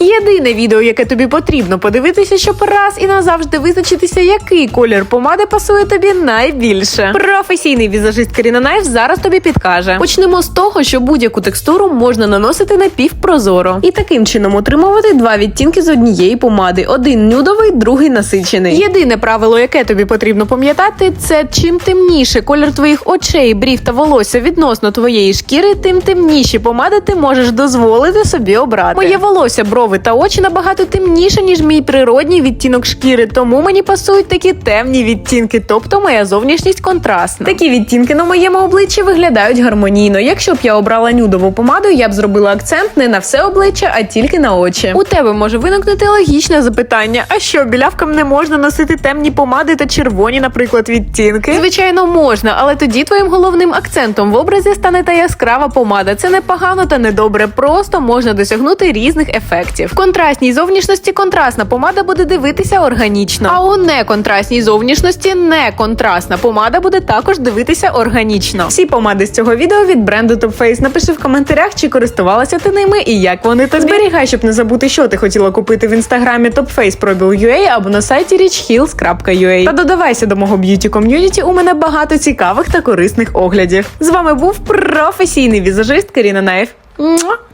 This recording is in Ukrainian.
Єдине відео, яке тобі потрібно подивитися, щоб раз і назавжди визначитися, який колір помади пасує тобі найбільше. Професійний візажист Каріна Найф зараз тобі підкаже. Почнемо з того, що будь-яку текстуру можна наносити напівпрозоро. І таким чином отримувати два відтінки з однієї помади: один нюдовий, другий насичений. Єдине правило, яке тобі потрібно пам'ятати, це чим темніше колір твоїх очей, брів та волосся відносно твоєї шкіри, тим темніші помади ти можеш дозволити собі обрати. Моє волосся, брови та очі набагато темніше, ніж мій природній відтінок шкіри, тому мені пасують такі темні відтінки, тобто моя зовнішність контрастна. Такі відтінки на моєму обличчі виглядають гармонійно. Якщо б я обрала нюдову помаду, я б зробила акцент не на все обличчя, а тільки на очі. У тебе може виникнути логічне запитання: а що білявкам не можна носити темні помади та червоні, наприклад, відтінки? Звичайно, можна, але тоді твоїм головним акцентом в образі стане та яскрава помада. Це не погано та не добре, просто можна досягнути різних ефектів. В контрастній зовнішності контрастна помада буде дивитися органічно. А у неконтрастній зовнішності неконтрастна помада буде також дивитися органічно. Всі помади з цього відео від бренду Top Face. Напиши в коментарях, чи користувалася ти ними і як вони тобі. Зберігай, щоб не забути, що ти хотіла купити в інстаграмі Top Face Probil.ua або на сайті richheals.ua. Та додавайся до мого б'юті ком'юніті. У мене багато цікавих та корисних оглядів. З вами був професійний візажист Каріна Найф. Муа!